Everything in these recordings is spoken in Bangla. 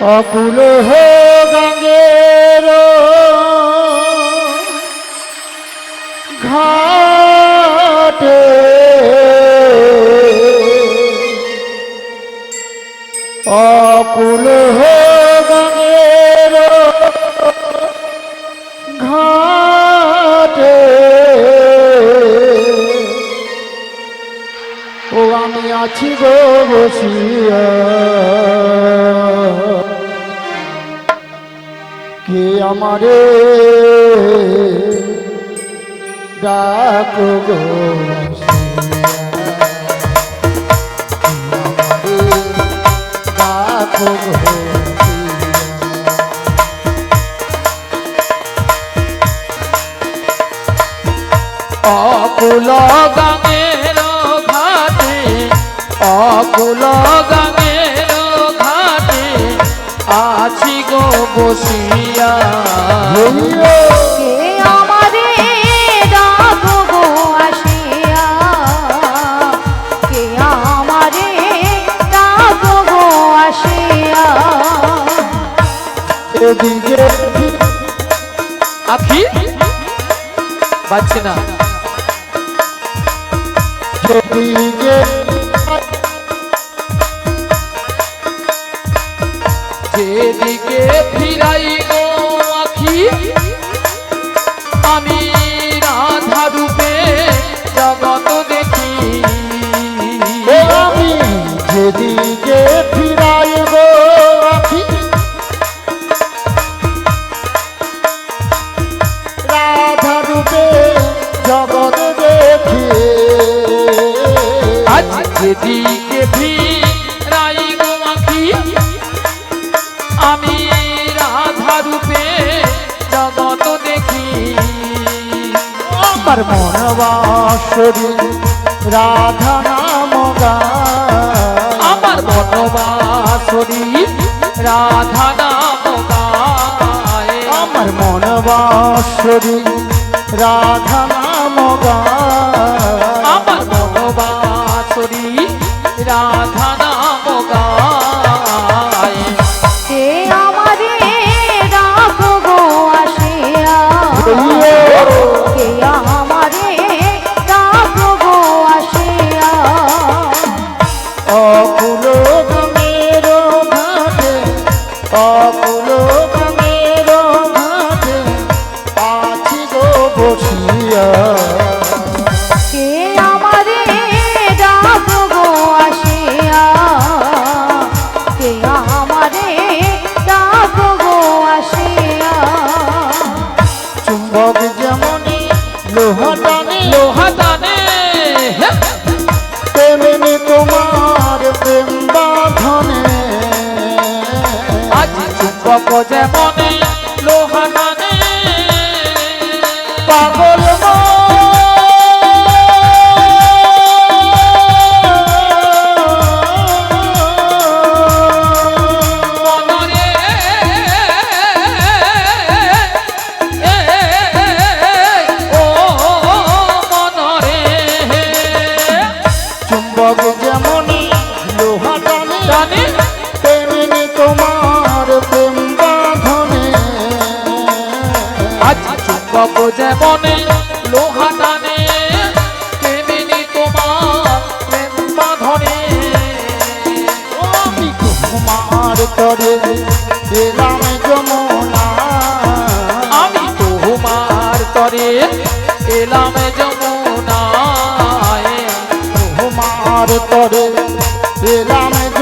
অকুল হো ঘাটে। অকুল হো ঘাটে। ও আমি আছি গো বসিয়া। হে আমারে ডাকো গো। অকুল গঙ্গের ঘাটে অকুল ঘাটে আছি বসিয়া। আমারে ডাকো আসিয়া। কে আমারে ডাকো না। যদি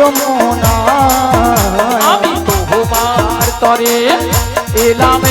যমুনা। আমি তোমার তরে এলাম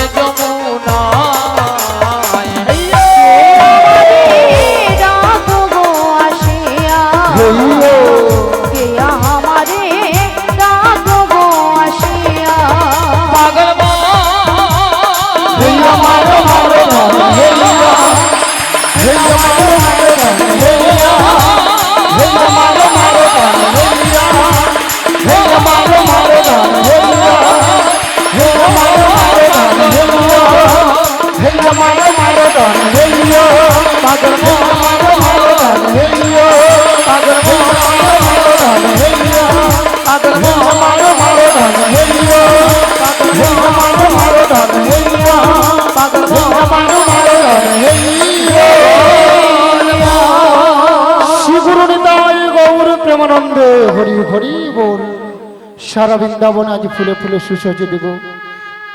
সারা বৃন্দাবন আজ ফুলে ফুলে সুসজ্জ দেব।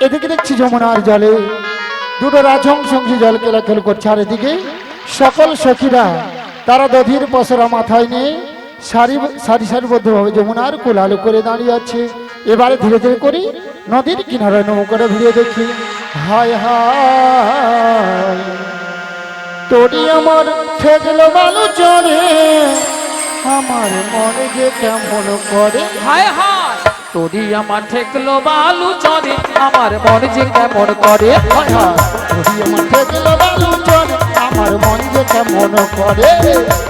এদিকে দেখছি যমুনার জলে দুটো রাজহংস জল কেলাকেল করছে, আর এদিকে সকল সখীরা তারা দধির পসরা মাথায় নিয়ে সারি সারি সারিবদ্ধভাবে যমুনার কোলালো করে দাঁড়িয়ে আছে। এবারে ধীরে ধীরে করি নদীর কিনারে নৌকাটা ভিড়ে দেখি। হায় হায়, তোরি আমার ঠেকলো বালু চড়ে আমার মনে যে কেমন করে। হায় হায়। তোরি আমার ঠেকলো বালু চরে আমার মনে যে কেমন করে। হায় হায়, তোরি আমার ঠেকলো বালু চরে আমার মনে যে কেমন করে।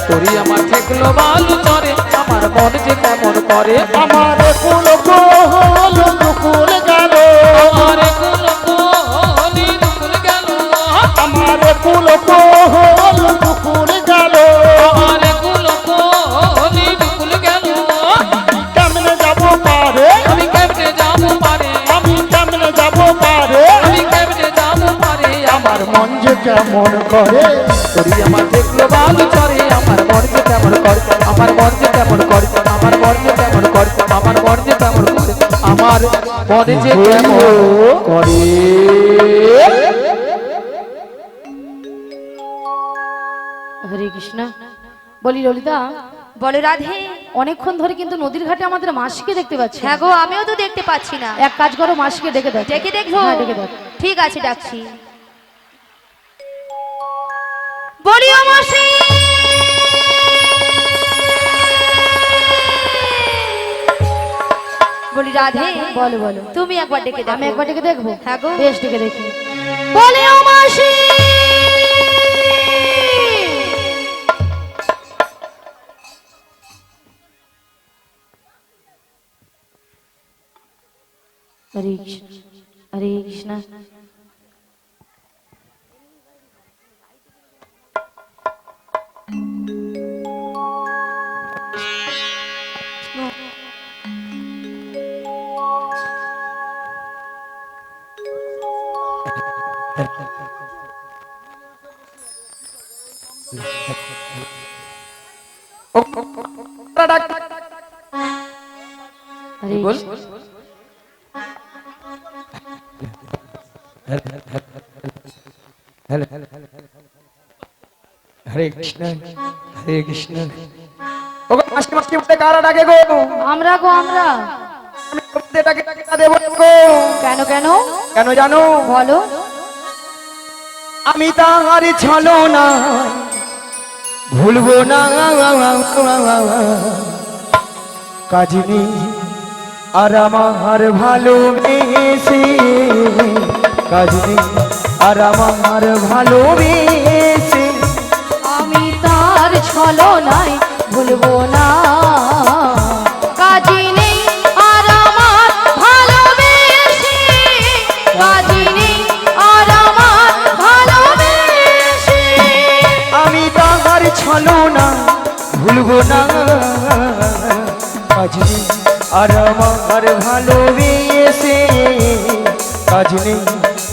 তোরি আমার ঠেকলো বালু চরে আমার মনে যে কেমন করে। আমার কুল কোহল কেমন করে? তোরি আমার বালু চরে আমার মন যে কেমন করে? আমার মন যে কেমন করে? আমার মন যে কেমন করে? আমার মন যে কেমন করে? আমার মনে যে কেমন করে? হরে কৃষ্ণ। বলি ললিতা বলে রাধে। অনেকক্ষণ ধরে কিন্তু নদীর ঘাটে আমাদের মাসিকে দেখতে পাচ্ছি হ্যাঁ গো আমিও তো দেখতে পাচ্ছি না। এক কাজ করো মাসিকে ডেকে দেখ ডেকে দেখব? হ্যাঁ ডেকে দেখ ঠিক আছে ডাকছি। বলিও মাসি। বলি রাধে বলো বলো। তুমি একবার ডেকে দেখো। আমি একবার ডেকে দেখব? হ্যাঁ গো। বেশ ডেকে দেখি। বলিও মাসি। হরে কৃষ্ণ হরে কৃষ্ণ। বল। কৃষ্ণ হরে কৃষ্ণ হরে কৃষ্ণ। ও মাসি মাসি বলে কারা ডাকে গো? আমরা গো আমরা। আমি তোমাদের ডাকে ডাকে না গো? কেন কেন? কেন জানো? বলো। আমি তাহার ছলো না ভুলবো না। কাজিনী আর আমার ভালোবেসে। কাজিনী আর আমার ভালোবেসে। আমি তার ছলনায় ভুলবো না।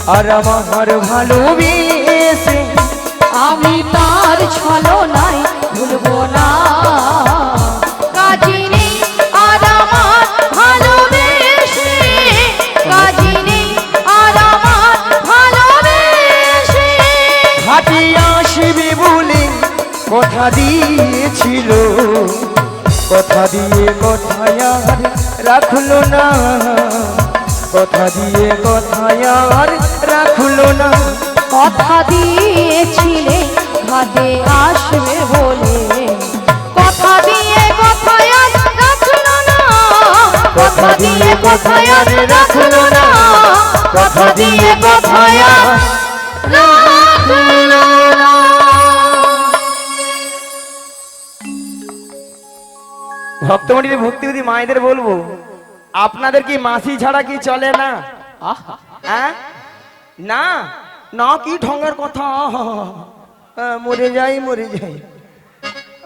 আর আমার ভালোবেসে আমি তার ছলনায় ভুলবো না। কথা দিয়েছিল, কথা দিয়ে কথায় রাখল না। কথা দিয়ে কথায় আর রাখল না। কথা দিয়েছিলে ঘাটে আসবে বলে। কথা দিয়ে কথায় আর রাখল না। কথা দিয়ে কথায় আর রাখল না। কথা দিয়ে কথায় রাখল না। ভক্তমণিদের ভক্তিবিধি মায়েদের বলব আপনাদের কি মাসি ছাড়া কি চলে না? হ্যাঁ? না? না কি ঢঙ্গের কথা? মরে যাই মরে যাই।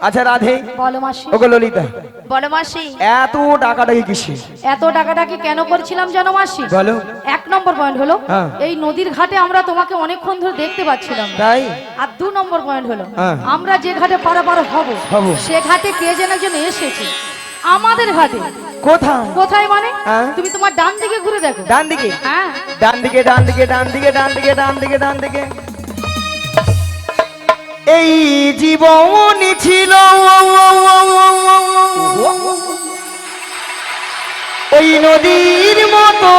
আচ্ছা রাধে। ওগো ললিতা। বলো মাসি। এত কিসে এত কেন করছিলাম জানো মাসি? বলো। এক নম্বর পয়েন্ট হলো হ্যাঁ। এই নদীর ঘাটে আমরা তোমাকে অনেকক্ষণ ধরে দেখতে পাচ্ছিলাম। তাই? আর দু নম্বর পয়েন্ট হলো হ্যাঁ। আমরা যে ঘাটে পারাপার হব হব। সে ঘাটে কে যেন একজন এসেছে। আমাদের ঘাটে কোথায় কোথায় মানে হ্যাঁ? তুমি তোমার ডান দিকে ঘুরে দেখো ডান দিকে হ্যাঁ ডান দিকে ডান দিকে ডান দিকে ডান দিকে ডান দিকে ডান দিকে এই জীবন ছিল ওই নদীর মতো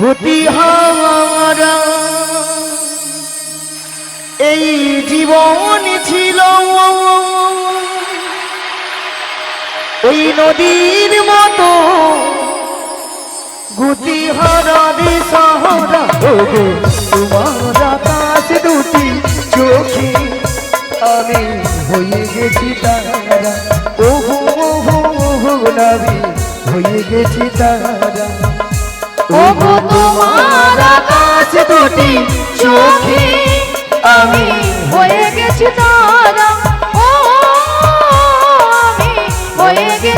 গতি হারা এই জীবন ছিল ওই নদীর মতো। গতি হারা দিশাহারা ওগো তোমার আকাশ দুটি চোখে। আমি হয়ে গেছি তারা, ওহো ওহো ওহো নাবি হয়ে গেছি তারা। ওগো তোমার আকাশ দুটি চোখে। আমি হয়ে গেছি তারা।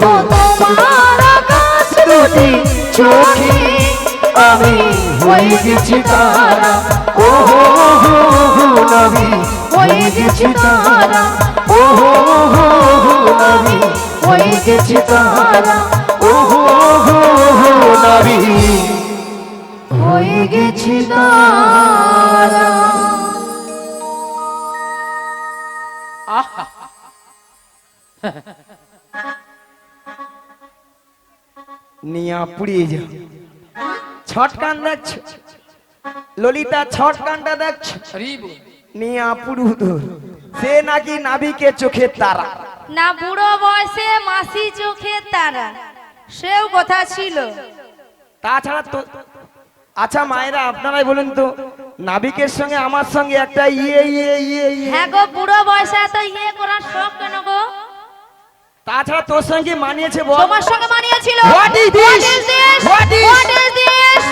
গো তোমার আকাশ দুটি চোখে আমি হয়ে গেছি তারা। ও হো হো হো নবী, হয়ে গেছি তারা। ও হো হো হো নবী, হয়ে গেছি তারা। ও হো হো হো নবী, হয়ে গেছি তারা। আহা। নিয়া পুড়িয়ে যা। ছট কান দেখছ ললিতা ছট কানটা দেখছ নিয়া পুরু ধর সে নাকি নাবিকে চোখের তারা। না বুড়ো বয়সে মাসি চোখে তারা। সেও কথা ছিল। তাছাড়া তো আচ্ছা মায়েরা আপনারাই বলুন তো নাবিকের সঙ্গে আমার সঙ্গে একটা ইয়ে ইয়ে ইয়ে ইয়ে। হ্যাঁ গো বুড়ো বয়সে এত ইয়ে করার শখ কেন গো? তাছাড়া তোর সঙ্গে মানিয়েছে বল। তোমার সঙ্গে মানিয়েছিল। This? What is- What is this?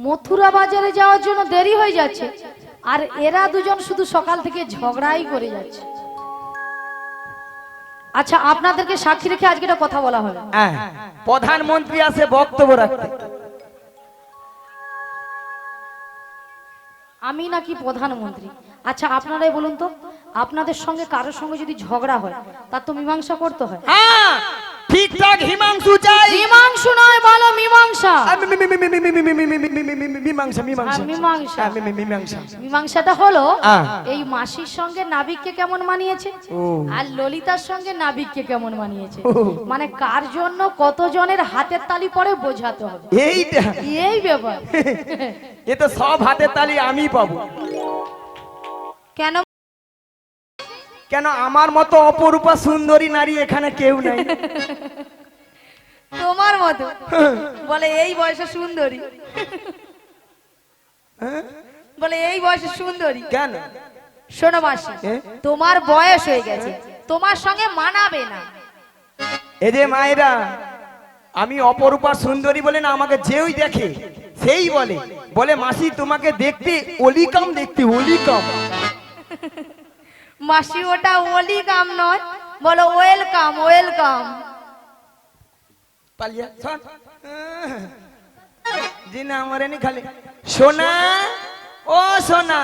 Mathura বাজারে যাওয়ার জন্য দেরি হয়ে যাচ্ছে। আর এরা দুজন শুধু সকাল থেকে ঝগড়াই করে যাচ্ছে। আচ্ছা আপনাদেরকে সাক্ষী রেখে আজকে একটা কথা বলা হবে। হ্যাঁ প্রধানমন্ত্রী আছে বক্তব্য রাখতে। আমি নাকি প্রধানমন্ত্রী? আচ্ছা আপনারাই বলুন তো। আপনাদের সঙ্গে কারোর সঙ্গে যদি ঝগড়া হয় তার তো মীমাংসা করতে হয় হ্যাঁ ঠিকঠাক হিমাংশু চাই হিমাংশু নয় বলো মীমাংসা মীমাংসা মীমাংসা মীমাংসা মীমাংসাটা হলো এই মাসির সঙ্গে নাবিককে কেমন মানিয়েছে আর ললিতার সঙ্গে নাবিককে কেমন মানিয়েছে মানে কার জন্য কতজনের হাতের তালি পরে বোঝাতে হবে এইটা এই ব্যাপার এ তো সব হাতের তালি আমি পাবো কেন কেন আমার মতো অপরূপা সুন্দরী নারী এখানে কেউ নাই? তোমার মতো। বলে এই বয়সে সুন্দরী। বলে এই বয়সে সুন্দরী। কেন? শোনো মাসি তোমার বয়স হয়ে গেছে। তোমার সঙ্গে মানাবে না। এ যে মায়েরা আমি অপরূপা সুন্দরী বলে না আমাকে যেই দেখে সেই বলে। বলে মাসি তোমাকে দেখতে অলিকাম দেখতে অলিকাম। মাসি ওটা ওলি কাম নয়। বলো ওয়েলকাম ওয়েলকাম পালিয়া শোন জি না আমার খালি। সোনা ও সোনা।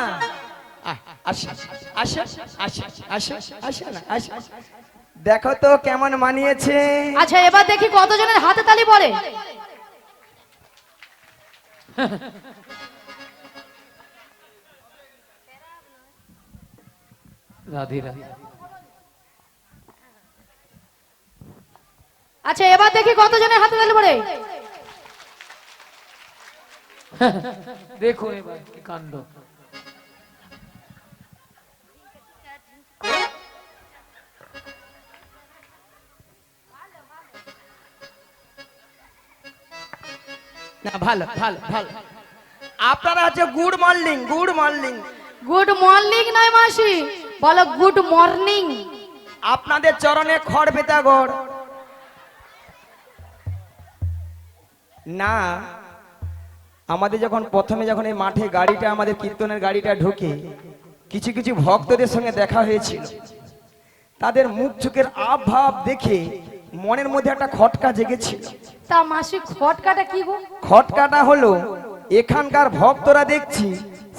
দেখো তো কেমন মানিয়েছে। আচ্ছা এবার দেখি কতজনের হাতে তালি পড়ে রাধে রাধে। আচ্ছা এবার দেখি কতজনের হাতে তালি পড়ে দেখুন এবার কি কাণ্ড। না ভালো ভালো ভালো। আপনারা হচ্ছে good morning good morning. Good morning নয় মাসি। বলো গুড মর্নিং আপনাদের চরণে খড় বেতা গড় না আমাদের যখন প্রথমে যখন এই মাঠে গাড়িটা আমাদের কীর্তনের গাড়িটা ঢুকে কিছু কিছু ভক্তদের সঙ্গে দেখা হয়েছিল। তাদের মুখ চোখের আভাব দেখে মনের মধ্যে একটা খটকা জেগেছিল। তা মাসি খটকাটা কি গো? খটকাটা হলো এখানকার ভক্তরা দেখছি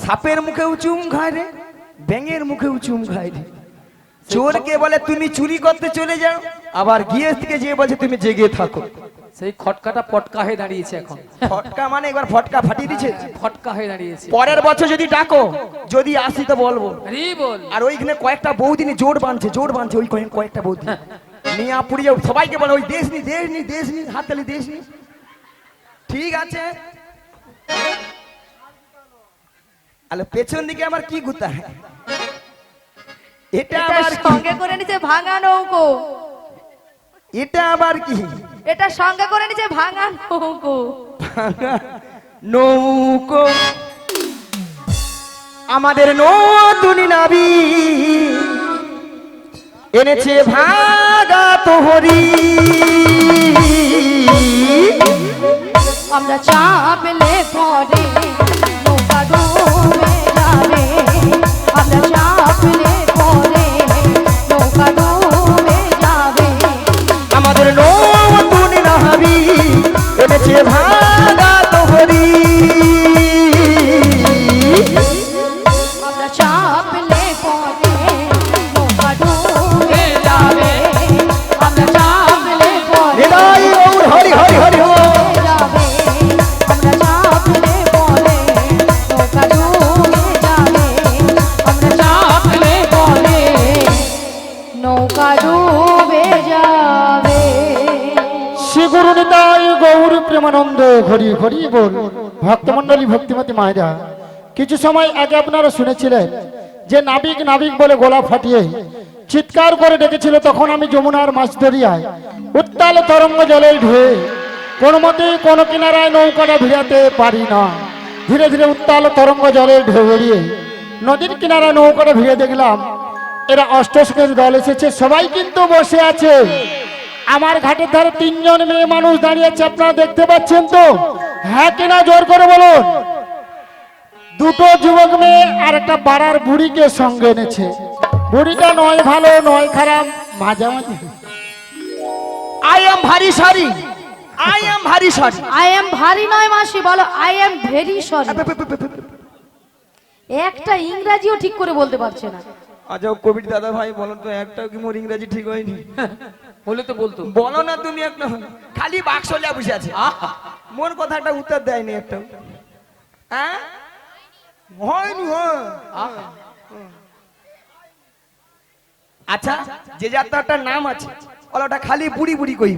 সাপের মুখে চুম খায় রে ব্যাঙের মুখে চুম খায় চোরকে বলে তুমি চুরি করতে চলে যাও। আবার গিয়ে থেকে যেয়ে বলছে তুমি জেগে থাকো। সেই খটকাটা পটকা হয়ে দাঁড়িয়েছে এখন। ফটকা মানে একবার ফটকা ফাটিয়ে দিচ্ছে ফটকা হয়ে দাঁড়িয়েছে। পরের বছর যদি ডাকো যদি আসি তো বলব। আর ওইখানে কয়েকটা বৌদিনী জোর বাঁধছে জোর বাঁধছে ওই কয়েক- কয়েকটা বৌদি। নিয়ে পুরি যাও। সবাইকে বলে ওই দেশ নি দেশ নি দেশ নি হাত তালি দেশ নি। ঠিক আছে। আলো পেছন দিকে আমার কি গুতা? এটা এটা আবার সঙ্গে করে নিচে ভাঙা নৌকো। এটা আবার কি? এটা সঙ্গে করে নিচে ভাঙা নৌকো। ভাঙা নৌকো। আমাদের নতুন নাবি এনেছে ভাগা তোহরি। আমরা চাপলে পরে আমাদের নতুন নাবি এনেছে ভাগা হরি হরি বল ভক্তমন্ডলী ভক্তিমতী মায়েরা, কিছু সময় আগে আপনারা শুনেছিলেন যে নাবিক নাবিক বলে গলা ফাটিয়ে চিৎকার করে ডেকেছিল, তখন আমি যমুনার মাছ দরিয়ায় উত্তাল তরঙ্গ জলে ঢুয়ে কোনো মতেই কোনো কিনারায় নৌকাটা ভিড়াতে পারি না। ধীরে ধীরে উত্তাল তরঙ্গ জলে ঢেউ এড়িয়ে নদীর কিনারায় নৌকাটা ভিড়ে দেখলাম। এরা অষ্টশকের দল এসেছে, সবাই কিন্তু বসে আছে। আমার ঘাটের ধারে তিনজন মেয়ে মানুষ দাঁড়িয়ে আছে আপনারা দেখতে পাচ্ছেন তো? হ্যাঁ কিনা জোর করে বলুন? দুটো যুবক মেয়ে আর একটা পাড়ার বুড়িকে সঙ্গে এনেছে। বুড়িটা নয় ভালো নয় খারাপ মাঝামাঝি। I am very sorry I am very sorry I am very নয় মাসি বলো আই এম ভেরি সরি একটা ইংরাজিও ঠিক করে বলতে পারছে না। আচ্ছা কোভিড দাদা ভাই বলো তো একটাও কি মোর ইংরেজি ঠিক হয়নি? বলে তো বলতো। বলো না তুমি একটা খালি বাক্স লিয়া বসে আছে। মোর কথা একটা উত্তর দেয়নি একটা। হ্যাঁ? হয়নি হয়। আচ্ছা যে যাত্রাটার নাম আছে ওটা খালি বুড়ি বুড়ি কই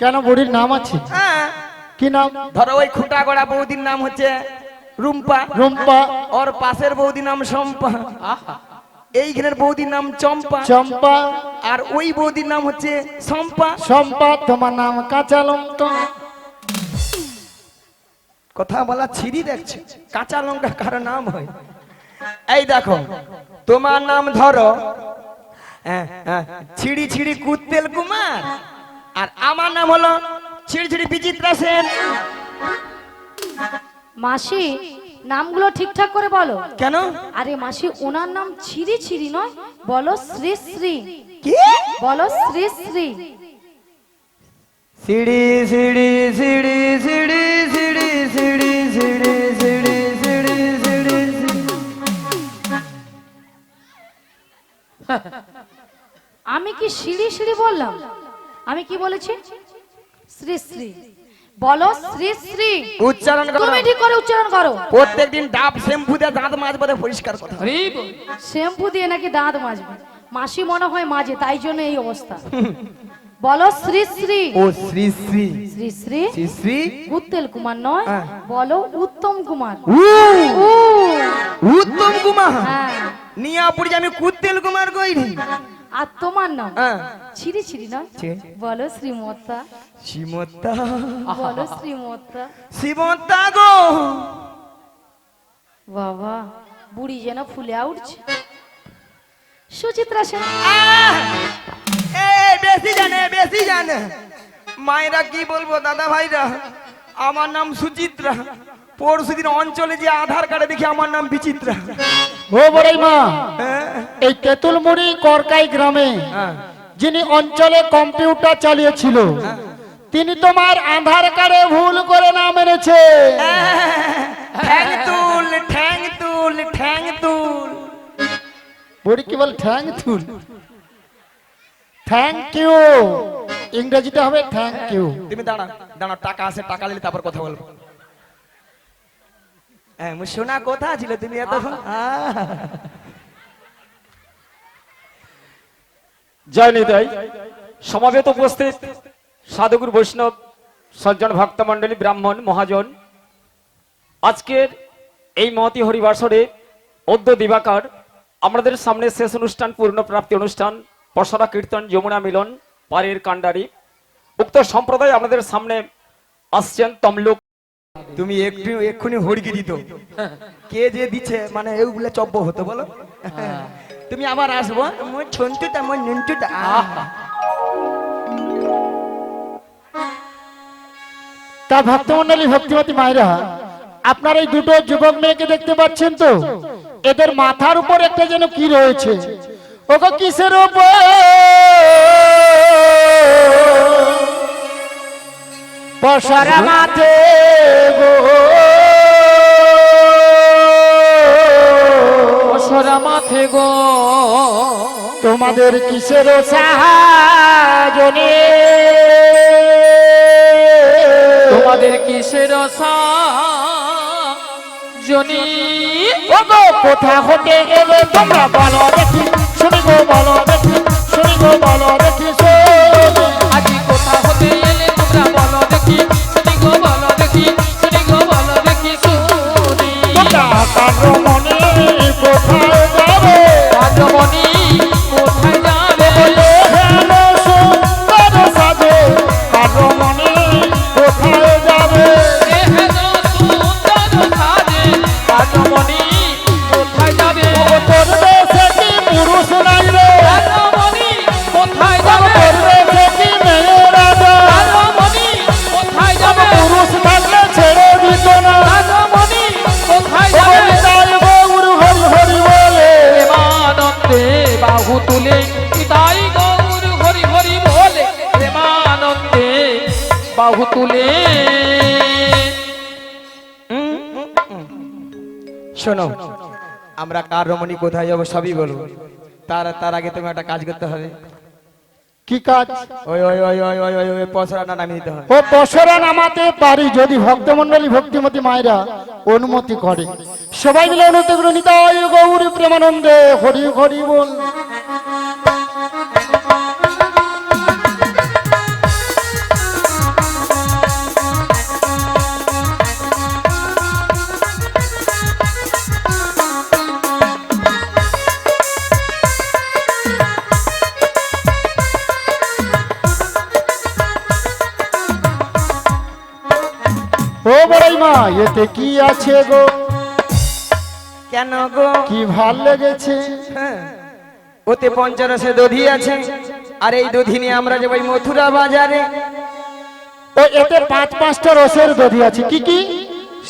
কেন বুড়ির নাম আছে? হ্যাঁ। কি নাম? ধরো ওই খুঁটা গড়া বৌদির নাম হচ্ছে রুম্পা। রুম্পা। ওর পাশের বৌদির নাম সম্পা আহা। এইখানের বৌদির নাম চম্পা। চম্পা। আর ওই বৌদির নাম হচ্ছে সম্পা সম্পা তোমার নাম কাঁচা লঙ্কা। কথা বলা ছিরি দেখছে। কাঁচা লঙ্কা কারও নাম হয়? এই দেখো তোমার নাম ধরো। হ্যাঁ, হ্যাঁ, ছিড়ি ছিড়ি কুত্তেল কুমার। আর আমার নাম হলো ছিড়ি ছিড়ি বিচিত্রা সেন। মাসি নামগুলো ঠিকঠাক করে বলো কেন আরে মাসি ওনার নাম ছিরি ছিরি নয় বলো শ্রী শ্রী কি বলো শ্রী শ্রী সিড়ি সিড়ি সিড়ি সিড়ি সিড়ি সিড়ি সিড়ি সিড়ি সিড়ি সিড়ি আমি কি সিঁড়ি সিঁড়ি বললাম আমি কি বলেছি শ্রী শ্রী বলো শ্রী শ্রী। উচ্চারণ করো। তুমি ঠিক করে উচ্চারণ করো। প্রত্যেকদিন ডাব শ্যাম্পু দিয়ে দাঁত মাজবে তো পরিষ্কার কথা। শ্যাম্পু দিয়ে নাকি দাঁত মাজবে। মাসি মনে হয় মাঝে তাই জন্য এই অবস্থা। বলো শ্রী শ্রী। ও শ্রী শ্রী। শ্রী শ্রী। শ্রী শ্রী। উত্তেল কুমার নয়। হ্যাঁ। বলো উত্তম কুমার। উ। উ, উত্তম কুমার। হ্যাঁ। নিয়াপুরি আমি কুত্তেল কুমার কইনি। আর তোমার নাম? ছিরি ছিরি নয় বলো শ্রীমত্তা শ্রীমত্তা বলো শ্রীমত্তা শ্রীমত্তা গো। বাবা বুড়ি যেন ফুলে উঠছে। সুচিত্রা সেন। বেশি জানে বেশি জানে। মায়েরা কি বলব দাদা ভাইরা আমার নাম সুচিত্রা। পরশু দিন অঞ্চলে যে আধার কার্ডে দেখি আমার নাম বিচিত্রা। ও বড়াই মা হ্যাঁ। এই তেঁতুলমুড়ি করকাই গ্রামে হ্যাঁ। যিনি অঞ্চলে কম্পিউটার চালিয়েছিল তিনি তোমার আধার কার্ডে ভুল করে নাম এনেছে। ঠ্যাং তুল ঠ্যাং তুল ঠ্যাং তুল বড়ি কি বল থ্যাংক তুল থ্যাংক ইউ ইংরেজিতে হবে থ্যাংক ইউ তুমি দাঁড়া দাঁড়া টাকা আছে টাকা নিলে তারপর কথা বলব। হ্যাঁ শোনা কথা ছিল তুমি এত জয় নিতাই। সমাবেত উপস্থিত সাধুগুরু বৈষ্ণব সজ্জন ভক্ত মণ্ডলী ব্রাহ্মণ মহাজন। আজকের এই মহতি হরিবাসরে অদ্য দিবাকার আমাদের সামনে শেষ অনুষ্ঠান পূর্ণ প্রাপ্তি অনুষ্ঠান পশরা কীর্তন যমুনা মিলন পারের কাণ্ডারি। উক্ত সম্প্রদায় আমাদের সামনে আসছেন তমলুক তুমি একটু এক্ষুনি হড়কি দিত। কে যে দিচ্ছে মানে এইগুলো চব্য হতো, বলো? তুমি আবার আসব মোর ছন্তুটা, মোর নুনটুটা তা ভক্তমন্ডলী ভক্তিমতী মায়েরা, আপনার এই দুটো যুবক মেয়েকে দেখতে পাচ্ছেন তো? এদের মাথার উপর একটা যেন কি রয়েছে? ওগো কিসের উপর? পশরা মাথে গো। অসরা মাথে গো। তোমাদের কিসের সাহায্যে তোমাদের কিসের জনি ওগো কোথা হতে এলে তোমরা বলো দেখি শুনি গো বলো দেখি শুনি গো বলো দেখি কারও মনে কোথায় আমরা কার রমণী কোথায় যাব সবই বলব। তার তার আগে তুমি একটা কাজ করতে হবে। কি কাজ? ওই ওই ওই ওই ওই ওই পয়সাটা নামিয়ে দিতে হবে। ও পশরা নামাতে পারি যদি ভক্তমণ্ডলী ভক্তিমতী মায়েরা অনুমতি করে। সবাই মিলে অনুমতি করে নিতাই গৌরী প্রেমানন্দে। হরি হরি বল। এতে কি আছে গো? কেন গো? কি ভালো লেগেছে? হ্যাঁ, ওতে পঞ্চরসে দধি আছে আর এই দধি নিয়ে আমরা যাব মথুরা বাজারে। ও এতে পাঁচ পাঁচটা রসের দধি আছে। কি কি?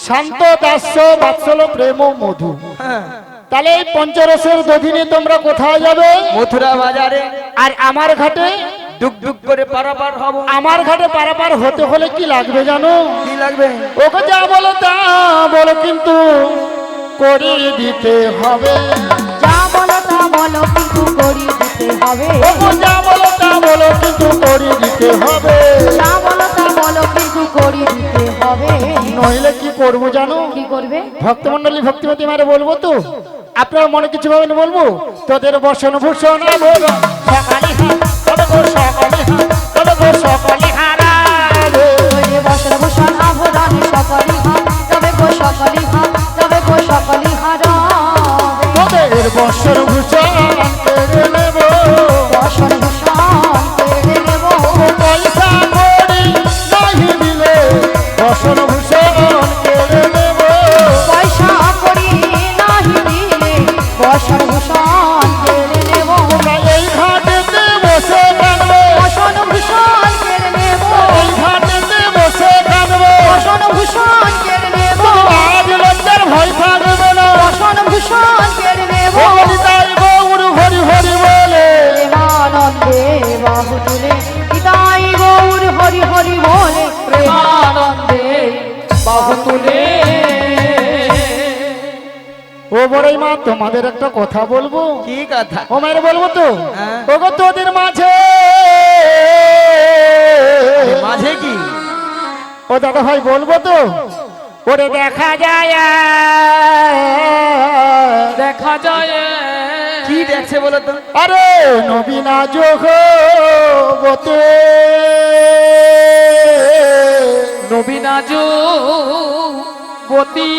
শান্ত দাস্য বাৎসল প্রেম মধু। হ্যাঁ, তাহলে এই পঞ্চরসের দধি নিয়ে তোমরা কোথায় যাবে? মথুরা বাজারে। আর আমার ঘাটে? দুক দুক করে পারাপার হব। আমার ঘাটে পারাপার হতে হলে কি লাগবে জানো? কি লাগবে? ওকে যা বলো তা বলো কিন্তু করিয়ে দিতে হবে। যা বলো তা বলো কিন্তু করি দিতে হবে। ওকে যা বলো তা বলো কিন্তু করিয়ে দিতে হবে। যা বলো তা বলো কিন্তু করি দিতে হবে। নইলে কি করব জানো? কি করবে? ভক্তমন্ডলী ভক্তিমতী মারে বলব তো? আপনার মনে কিছু ভাবেন বলব? তোদের বসন ভূষণ বল সকালে তোদের তোমাদের একটা কথা বলব? কি কথা? ও মায়ের বলব তো? হ্যাঁ। ওগো তোদের মাঝে। মাঝে কি? ও দাদা ভাই বলব তো? ওরে দেখা যায়। দেখা যায়। কি দেখছে বলো তো? আরে নবীনা যোগ বতে নবীনাজু বতী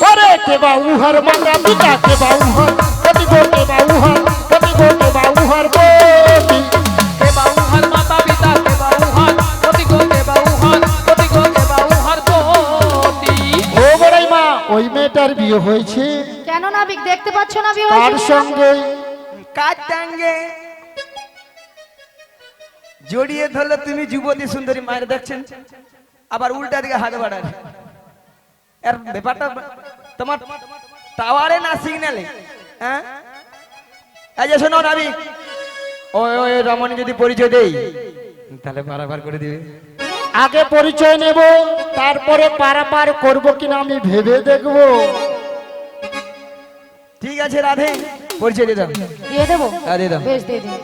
ওরে কে বা উহার মাতা পিতা কে বা উহার পতি গো কে বা উহার পতি গো কে বা উহার পতি কে বাউহার মাতা পিতা কে বাউহার পতি গো কে বাউহার পতি গো কে বাউহার পতি ও বড়াই মা ওই মেয়েটার বিয়ে হয়েছে। কেন নাবিক দেখতে পাচ্ছ না বিয়ে তার হয়েছে? সঙ্গে? কাজ টাঙ্গে জড়িয়ে ধরলে তুমি যুবতী সুন্দরী মায়ের দেখছেন? আবার উল্টা দিকে হাত বাড়ার এর ব্যাপারটা তোমার টাওয়ারে না সিগন্যালে হ্যাঁ? এই যে শোনো নাবি ওই ওই রমণী যদি পরিচয় দেই তাহলে পারাপার করে দিবে। আগে পরিচয় নেব তারপরে পারাপার করব কিনা আমি ভেবে দেখব। ঠিক আছে রাধে। পরিচয় দিয়ে দাও। দিয়ে দেবো? হ্যাঁ, দিয়ে দাও। বেশ দিয়ে দিন।